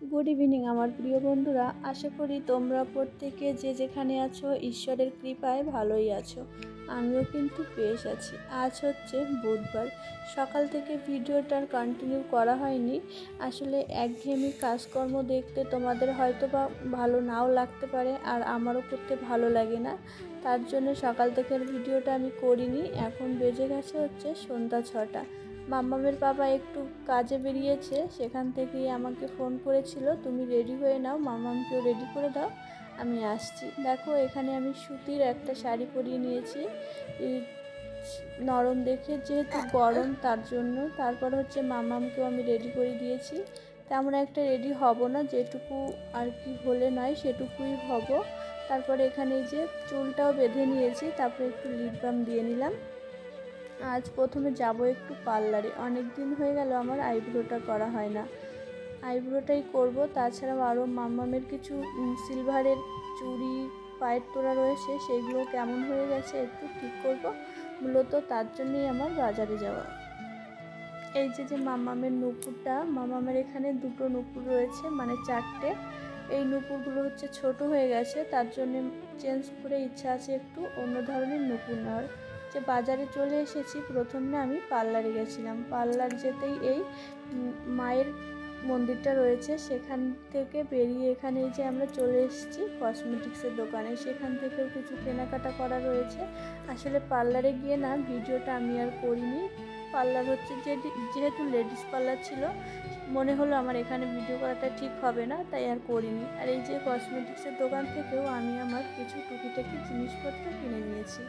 Good evening আমার প্রিয় বন্ধুরা। আশা করি তোমরা প্রত্যেকে যে যেখানে আছো, ঈশ্বরের কৃপায় ভালোই আছো। আমিও কিন্তু বেশ আছি। আজ হচ্ছে বুধবার। সকাল থেকে ভিডিওটার কন্টিনিউ করা হয়নি। আসলে একঘেয়েমি কাজকর্ম দেখতে তোমাদের হয়তো বা ভালো নাও লাগতে পারে আর আমারও করতে ভালো লাগে না। তার জন্য সকাল থেকে ভিডিওটা আমি করিনি। এখন বেজে গেছে হচ্ছে সন্ধ্যা ছটা। মাম্মামের বাবা একটু কাজে বেরিয়েছে, সেখান থেকে আমাকে ফোন করেছিল, তুমি রেডি হয়ে নাও মাম্মামকেও রেডি করে দাও, আমি আসছি। দেখো, এখানে আমি সুতির একটা শাড়ি পরিয়ে নিয়েছি। নরম দেখে যেহেতু গরম, তার জন্য তারপর হচ্ছে মামামকেও আমি রেডি করে দিয়েছি। তেমন একটা রেডি হব না, যেটুকু আর কি হলে নয়, সেটুকুই হব। তারপরে এখানে যে চুলটাও বেঁধে নিয়েছি, তারপরে একটু লিপ বাম দিয়ে নিলাম। আজ প্রথমে যাব একটু পার্লারে। অনেক দিন হয়ে গেল আমার আইব্রোটা করা হয় না। আইব্রোটাই করব, তাছাড়াও আরও মাম্মামের কিছু সিলভারের চুড়ি, পায়ের তোড়া রয়েছে, সেগুলো কেমন হয়ে গেছে একটু ঠিক করব। মূলত তার জন্যই আমার বাজারে যাওয়া। এই যে যে মামামের নুপুরটা মামামের এখানে দুটো নুপুর রয়েছে মানে চারটে। এই নুপুরগুলো হচ্ছে ছোট হয়ে গেছে, তার জন্য চেঞ্জ করে ইচ্ছা আছে একটু অন্য ধরনের নুপুর নেওয়ার। যে বাজারে চলে এসেছি, প্রথমে আমি পার্লারে গেছিলাম। পার্লার যেতেই এই মায়ের মন্দিরটা রয়েছে, সেখান থেকে বেরিয়ে এখানে যে আমরা চলে এসেছি কসমেটিক্সের দোকানে, সেখান থেকেও কিছু কেনাকাটা করা রয়েছে। আসলে পার্লারে গিয়ে না, ভিডিওটা আমি আর করিনি। পার্লার হচ্ছে যে যেহেতু লেডিস পার্লার ছিল, মনে হলো আমার এখানে ভিডিও করাটা ঠিক হবে না, তাই আর করিনি। আর এই যে কসমেটিক্সের দোকান থেকেও আমি আমার কিছু টুকিটাকি জিনিসপত্র কিনে নিয়েছি।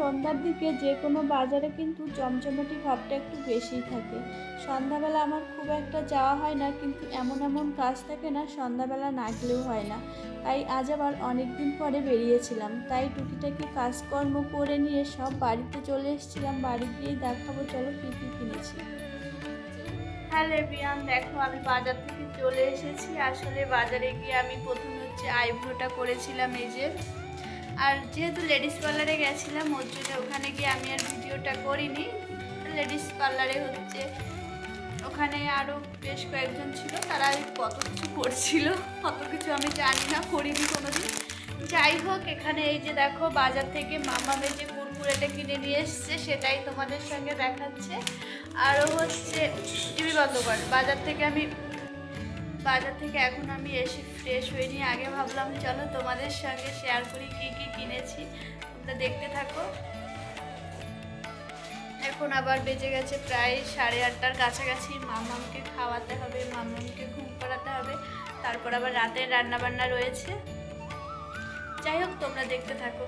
সন্ধ্যার দিকে যে কোনো বাজারে কিন্তু জমজমাটি ভাবটা একটু বেশিই থাকে। সন্ধ্যাবেলা আমার খুব একটা যাওয়া হয় না, কিন্তু এমন এমন কাজ থাকে না, সন্ধ্যাবেলা না গেলেও হয় না। তাই আজ আবার অনেক দিন পরে বেরিয়েছিলাম। তাই টুকিটাকি কাজকর্ম করে নিয়ে সব বাড়িতে চলে এসেছিলাম। বাড়ি গিয়ে দেখাবো, চলো কী কী কিনেছি। হ্যালো এভরিওয়ান, দেখো আমি বাজার থেকে চলে এসেছি। আসলে বাজারে গিয়ে আমি প্রথমে হচ্ছে আইব্রোটা করেছিলাম এই যে। আর যেহেতু লেডিস পার্লারে গেছিলাম, ওর জন্য ওখানে গিয়ে আমি আর ভিডিওটা করিনি। লেডিস পার্লারে হচ্ছে, ওখানে আরও বেশ কয়েকজন ছিল, তারা কত কিছু করছিল কত কিছু আমি জানি না, করিনি কোনোদিন। যাই হোক, এখানে এই যে দেখো, বাজার থেকে মামামের যে কুরকুরেটা কিনে নিয়ে এসছে, সেটাই তোমাদের সঙ্গে দেখাচ্ছে। আরও হচ্ছে টিভি বন্ধ কর বাজার থেকে আমি বাজার থেকে এখন আমি এসে ফ্রেশ হয়ে নিয়ে আগে ভাবলাম, চলো তোমাদের সঙ্গে শেয়ার করি কি কি কিনেছি। তোমরা দেখতে থাকো। এখন আবার বেজে গেছে প্রায় সাড়ে আটটার কাছাকাছি। মামামকে খাওয়াতে হবে মামামকে ঘুম পাড়াতে হবে। তারপর আবার রাতের রান্না বান্না রয়েছে। যাই হোক, তোমরা দেখতে থাকো।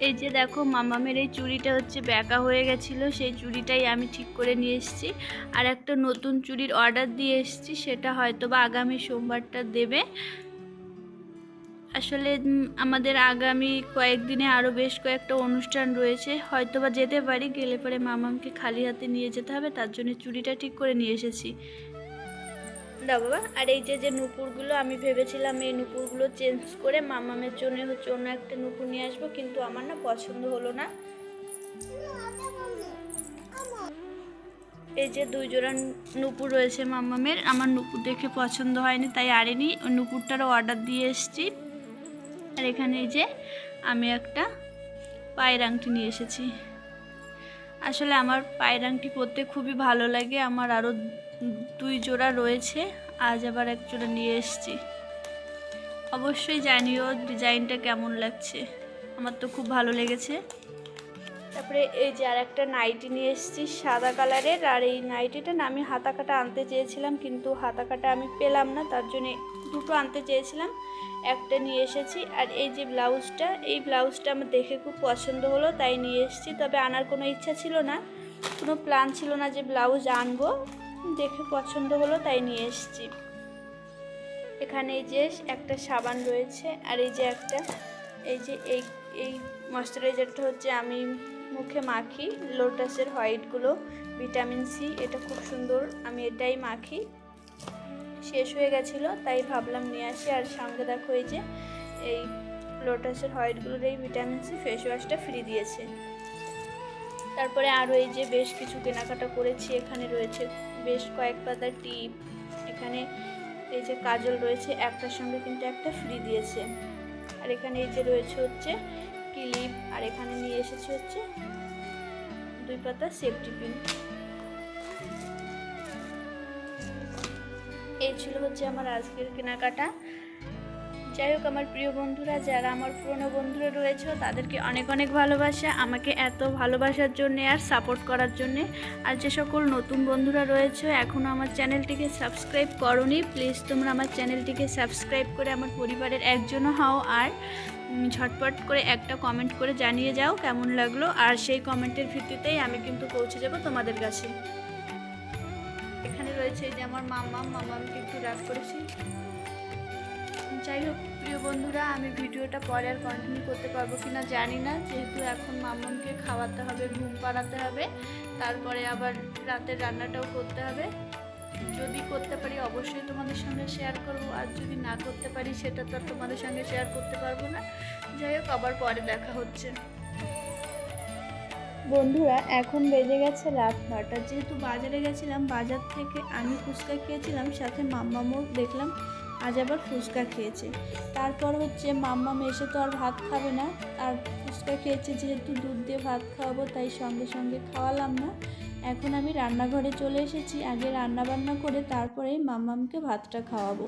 এই যে দেখো মামামের এই চুড়িটা হচ্ছে ব্যাকা হয়ে গেছিল, সেই চুড়িটাই আমি ঠিক করে নিয়ে এসেছি। আর একটা নতুন চুড়ির অর্ডার দিয়ে এসেছি, সেটা হয়তো বা আগামী সোমবারটা দেবে। আসলে আমাদের আগামী কয়েকদিনে আরও বেশ কয়েকটা অনুষ্ঠান রয়েছে, হয়তো বা যেতে পারি, গেলে পরে মামামকে খালি হাতে নিয়ে যেতে হবে, তার জন্য চুড়িটা ঠিক করে নিয়ে এসেছি। দাও বাবা, আর এই যে যে নুপুরগুলো আমি ভেবেছিলাম এই নুপুরগুলো চেঞ্জ করে মামামের জন্য হচ্ছে অন্য একটা নুপুর নিয়ে আসব, কিন্তু আমার না পছন্দ হলো না। এই যে দুই জোড়া নুপুর রয়েছে মামামের, আমার নুপুর দেখে পছন্দ হয়নি, তাই আরেনি নুপুরটারও অর্ডার দিয়ে এসেছি। আর এখানে এই যে আমি একটা পায়ের আংটি নিয়ে এসেছি। আসলে আমার পায়ের আংটি পরতে খুবই ভালো লাগে। আমার আরও দুই জোড়া রয়েছে। আজ আবার এক জোড়া নিয়ে এসেছি। অবশ্যই জানিও ডিজাইনটা কেমন লাগছে। আমার তো খুব ভালো লেগেছে। তারপরে এই যে আর একটা নাইটি নিয়ে এসেছি সাদা কালারের। আর এই নাইটিটা না আমি হাতা কাটা আনতে চেয়েছিলাম, কিন্তু হাতা কাটা আমি পেলাম না, তার জন্য দুটো আনতে চেয়েছিলাম, একটা নিয়ে এসেছি আর এই যে ব্লাউজটা, এই ব্লাউজটা আমার দেখে খুব পছন্দ হলো, তাই নিয়ে এসেছি। তবে আনার কোনো ইচ্ছা ছিল না, কোনো প্ল্যান ছিল না যে ব্লাউজ আনব, দেখে পছন্দ হলো, তাই নিয়ে এসেছি। এখানে এই যে একটা সাবান রয়েছে আর এই যে একটা, এই যে এই এই ময়শ্চারাইজারটা হচ্ছে আমি মুখে মাখি, লোটাসের হোয়াইটগুলো, ভিটামিন সি, এটা খুব সুন্দর, আমি এটাই মাখি। শেষ হয়ে গেছিল, তাই ভাবলাম নিয়ে আসি। আর সঙ্গে দেখো এই যে, এই লোটাসের হোয়াইটগুলোর এই ভিটামিন সি ফেস ওয়াশটা ফ্রি দিয়েছে। তারপরে আরও এই যে বেশ কিছু কেনাকাটা করেছি, এখানে রয়েছে বেশ কয়েক পাতা টিপ, এখানে এই যে কাজল রয়েছে, একটার সঙ্গে কিন্তু একটা ফ্রি দিয়েছে। আর এখানে এই যে রয়েছে হচ্ছে ক্লিপ, আর এখানে নিয়ে এসেছে হচ্ছে দুই পাতা সেফটি পিন এই ছিল হচ্ছে আমার আজকের কেনাকাটা। যাই হোক, আমার প্রিয় বন্ধুরা, যারা আমার পুরনো বন্ধুরা রয়েছে, তাদেরকে অনেক অনেক ভালোবাসা, আমাকে এত ভালোবাসার জন্যে আর সাপোর্ট করার জন্যে। আর যে সকল নতুন বন্ধুরা রয়েছে এখনও আমার চ্যানেলটিকে সাবস্ক্রাইব করনি প্লিজ তোমরা আমার চ্যানেলটিকে সাবস্ক্রাইব করে আমার পরিবারের একজনও হও আর ঝটপট করে একটা কমেন্ট করে জানিয়ে যাও কেমন লাগল। আর সেই কমেন্টের ভিত্তিতেই আমি কিন্তু পৌঁছে যাব তোমাদের কাছে। এখানে যে আমার মাম্মা মাম্মামকে একটু রাগ করেছি। যাই হোক প্রিয় বন্ধুরা, আমি ভিডিওটা পরে আর কন্টিনিউ করতে পারব কি না জানি না। যেহেতু এখন মাম্মামকে খাওয়াতে হবে, ঘুম পাড়াতে হবে, তারপরে আবার রাতের রান্নাটাও করতে হবে। যদি করতে পারি, অবশ্যই তোমাদের সঙ্গে শেয়ার করব। আর যদি না করতে পারি, সেটা তো আর তোমাদের সঙ্গে শেয়ার করতে পারব না। যাই হোক আবার পরে দেখা হচ্ছে। বন্ধুরা, এখন বেজে গেছে রাত নটা যেহেতু বাজারে গেছিলাম, বাজার থেকে আমি ফুচকা খেয়েছিলাম, সাথে মাম্মামও দেখলাম, আজ আবার ফুচকা খেয়েছে। তারপর হচ্ছে মাম্মাম এসে তো আর ভাত খাবে না, আর ফুচকা খেয়েছে যেহেতু দুধ দিয়ে ভাত খাওয়াবো, তাই সঙ্গে সঙ্গে খাওয়ালাম না। এখন আমি রান্নাঘরে চলে এসেছি, আগে রান্না বান্না করে তারপরে মাম্মামকে ভাতটা খাওয়াবো।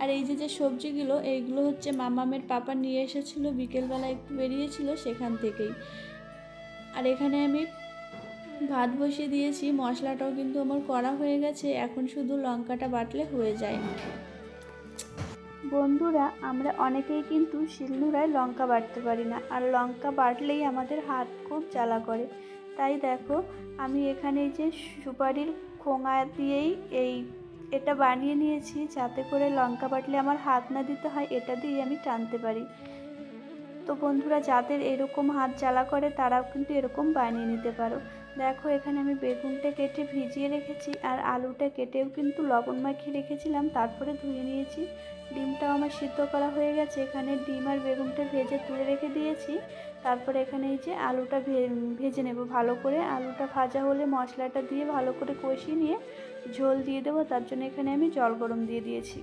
আর এই যে যে সবজিগুলো, এইগুলো হচ্ছে মামামের পাপা নিয়ে এসেছিল, বিকেলবেলা একটু বেরিয়েছিল সেখান থেকেই। আর এখানে আমি ভাত বসিয়ে দিয়েছি, মশলাটাও কিন্তু আমার করা হয়ে গেছে, এখন শুধু লঙ্কাটা বাটলে হয়ে যায়। বন্ধুরা, আমরা অনেকেই কিন্তু শিলনোড়ায় লঙ্কা বাটতে পারি না, আর লঙ্কা বাটলেই আমাদের হাত খুব জ্বালা করে। তাই দেখো, আমি এখানে যে সুপারির খোঙা দিয়েই এই এটা বানিয়ে নিয়েছি, যাতে করে লঙ্কা বাটলে আমার হাত না দিতে হয়, এটা দিয়েই আমি টানতে পারি। তো বন্ধুরা, যাদের এরকম হাত জ্বালা করে, তারাও কিন্তু এরকম বানিয়ে নিতে পারো। দেখো, এখানে আমি বেগুনটা কেটে ভিজিয়ে রেখেছি, আর আলুটা কেটেও কিন্তু লবণ মাখিয়ে রেখেছিলাম, তারপরে ধুয়ে নিয়েছি। ডিমটাও আমার সিদ্ধ করা হয়ে গেছে, এখানে ডিম আর বেগুনটা ভেজে তুলে রেখে দিয়েছি। তারপরে এখানে এই যে আলুটা ভেজে নেব ভালো করে। আলুটা ভাজা হলে মশলাটা দিয়ে ভালো করে কষিয়ে নিয়ে ঝোল দিয়ে দেবো, তার জন্য এখানে আমি জল গরম দিয়ে দিয়েছি।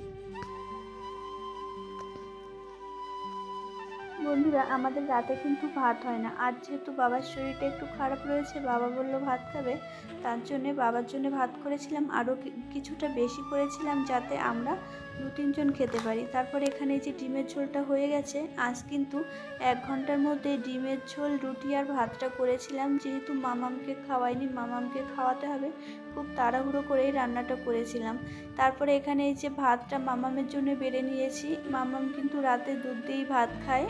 বন্ধুরা, আমাদের রাতে কিন্তু ভাত হয় না। আজ যেহেতু বাবার শরীরটা একটু খারাপ রয়েছে, বাবা বলল ভাত খাবে। তার জন্যে বাবার জন্য ভাত করেছিলাম। আরও কিছুটা বেশি করেছিলাম যাতে আমরা দু তিনজন খেতে পারি। তারপর এখানে যে ডিমের ঝোলটা হয়ে গেছে, আজ কিন্তু এক ঘণ্টার মধ্যে ডিমের ঝোল, রুটি আর ভাতটা করেছিলাম। যেহেতু মামামকে খাওয়াইনি, মামামকে খাওয়াতে হবে। খুব তাড়াহুড়ো করেই রান্নাটা করেছিলাম। তারপরে এখানে এই যে ভাতটা মামামের জন্য বেড়ে নিয়েছি। মামাম কিন্তু রাতে দুধ দিয়েই ভাত খায়।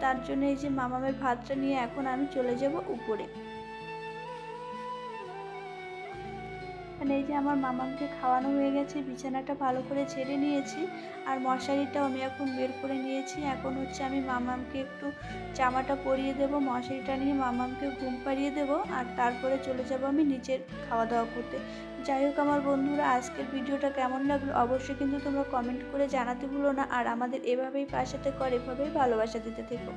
তার জন্য এই যে মামামের ভাতটা নিয়ে এখন আমি চলে যাব উপরে। এখানে এই যে আমার মামামকে খাওয়ানো হয়ে গেছে, বিছানাটা ভালো করে ছেড়ে নিয়েছি আর মশারিটাও আমি এখন বের করে নিয়েছি। এখন হচ্ছে আমি মামামকে একটু জামাটা পরিয়ে দেবো, মশারিটা নিয়ে মামামকে ঘুম পাড়িয়ে দেবো আর তারপরে চলে যাব আমি নিচের খাওয়া দাওয়া করতে। যাই হোক আমার বন্ধুরা, আজকের ভিডিওটা কেমন লাগল অবশ্যই কিন্তু তোমরা কমেন্ট করে জানাতে ভুলো না আর আমাদের এভাবেই পাশে থেকে আর এভাবেই ভালোবাসা দিতে থেকো।